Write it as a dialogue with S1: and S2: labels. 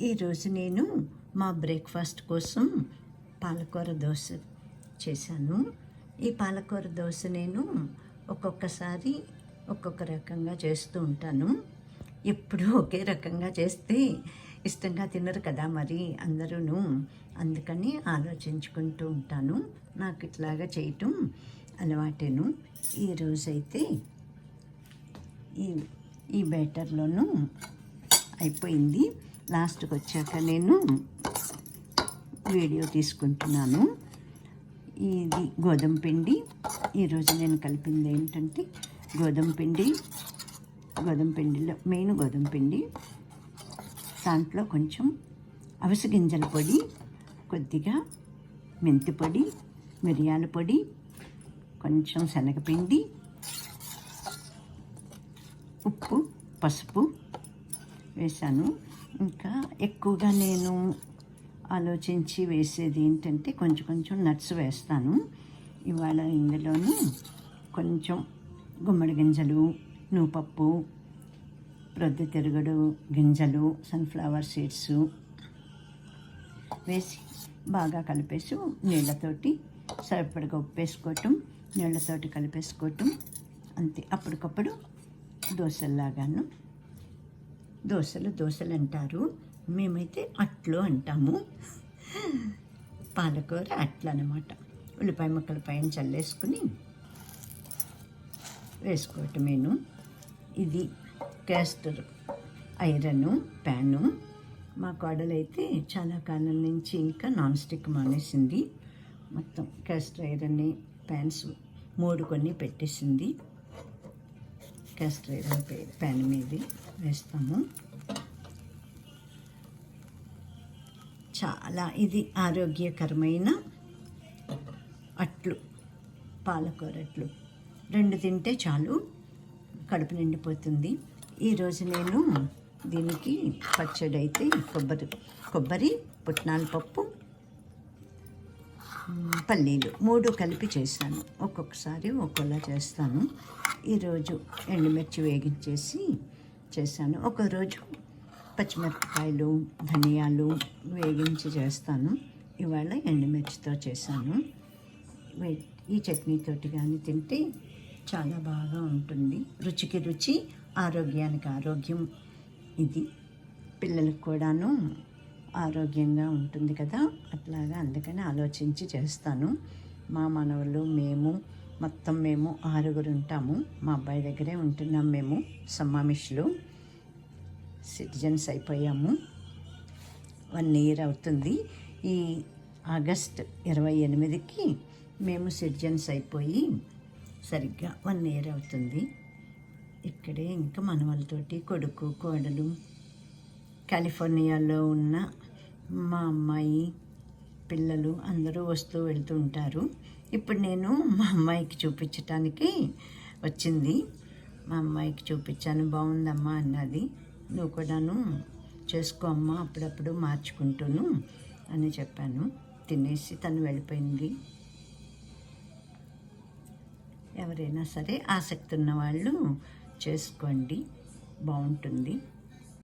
S1: ఈరోజు నేను మా బ్రేక్ఫాస్ట్ కోసం పాలకూర దోశ చేశాను. ఈ పాలకూర దోశ నేను ఒక్కొక్కసారి ఒక్కొక్క రకంగా చేస్తూ ఉంటాను. ఎప్పుడూ ఒకే రకంగా చేస్తే ఇష్టంగా తినరు కదా మరి అందరూ అందుకని ఆలోచించుకుంటూ ఉంటాను. నాకు ఇట్లాగా చేయటం అలవాటేను. ఈరోజైతే ఈ ఈ బ్యాటర్లోనూ అయిపోయింది. లాస్ట్కి వచ్చాక నేను వీడియో తీసుకుంటున్నాను. ఇది గోధుమ పిండి. ఈరోజు నేను కలిపింది ఏంటంటే గోధుమ పిండి గోధుమ పిండిలో మెయిన్ గోధుమ పిండి దాంట్లో కొంచెం అవిస గింజల పొడి కొద్దిగా మెంతి పొడి మిరియాల పొడి కొంచెం శనగపిండి ఉప్పు పసుపు వేశాను. ఇంకా ఎక్కువగా నేను ఆలోచించి వేసేది ఏంటంటే కొంచెం కొంచెం నట్స్ వేస్తాను. ఇవాళ ఇందులోను కొంచెం గుమ్మడి గింజలు నూపప్పు ప్రొద్దుతిరుగుడు గింజలు సన్ఫ్లవర్ సీడ్స్ వేసి బాగా కలిపేసి నీళ్ళతోటి సరిపడగా ఉప్పు వేసుకోవటం నీళ్ళతోటి కలిపేసుకోవటం అంతే. అప్పటికప్పుడు దోశల్లాగాను దోశలు దోశలు అంటారు. మేమైతే అట్లు అంటాము. పాలకూర అట్లు అనమాట ఉల్లిపాయ ముక్కల పైన చల్లేసుకుని వేసుకోవటమేను. ఇది క్యాస్టర్ ఐరన్ ప్యాను. మా కోడలైతే చాలా కాలం నుంచి ఇంకా నాన్ స్టిక్ మానేసింది. మొత్తం క్యాస్టర్ ఐరన్ ప్యాన్స్ మూడు కొన్ని పెట్టేసింది. క్యాస్టర్ ఐరన్ ప్యాన్ మీద. వేస్తాము చాలా ఇది ఆరోగ్యకరమైన అట్లు పాలకూర అట్లు. రెండు తింటే చాలు కడుపు నిండిపోతుంది. ఈరోజు నేను దీనికి పచ్చడి అయితే కొబ్బరి కొబ్బరి పుట్నాల పప్పు పల్లీలు మూడు కలిపి చేశాను ఒక్కొక్కసారి ఒక్కోలా చేస్తాను. ఈరోజు ఎండుమిర్చి వేగించేసి చేశాను. ఒకరోజు పచ్చిమిరపకాయలు ధనియాలు వేగించి చేస్తాను. ఇవాళ ఎండుమిర్చితో చేశాను. ఈ చట్నీతోటి కానీ తింటే చాలా బాగా ఉంటుంది. రుచికి రుచి ఆరోగ్యానికి ఆరోగ్యం. ఇది పిల్లలకు కూడాను ఆరోగ్యంగా ఉంటుంది కదా. అట్లాగా అందుకని ఆలోచించి చేస్తాను. మా మనవలు మేము మొత్తం మేము ఆరుగురు ఉంటాము. మా అబ్బాయి దగ్గరే ఉంటున్నాం మేము సమ్మామిష్లు సిటిజన్స్ అయిపోయాము. వన్ ఇయర్ అవుతుంది. ఈ ఆగస్ట్ ఇరవై ఎనిమిదికి మేము సిటిజన్స్ అయిపోయి సరిగ్గా వన్ ఇయర్ అవుతుంది. ఇక్కడే ఇంకా మనవలతోటి కొడుకు కోడలు కాలిఫోర్నియాలో ఉన్న మా అమ్మాయి పిల్లలు అందరూ వస్తూ వెళ్తూ ఉంటారు. ఇప్పుడు నేను మా అమ్మాయికి చూపించటానికి వచ్చింది. మా అమ్మాయికి చూపించాను బాగుందమ్మా అన్నది. నువ్వు కూడాను చేసుకో అమ్మా అప్పుడప్పుడు మార్చుకుంటూను అని చెప్పాను. తినేసి తను వెళ్ళిపోయింది. ఎవరైనా సరే ఆసక్తి ఉన్నవాళ్ళు చేసుకోండి బాగుంటుంది.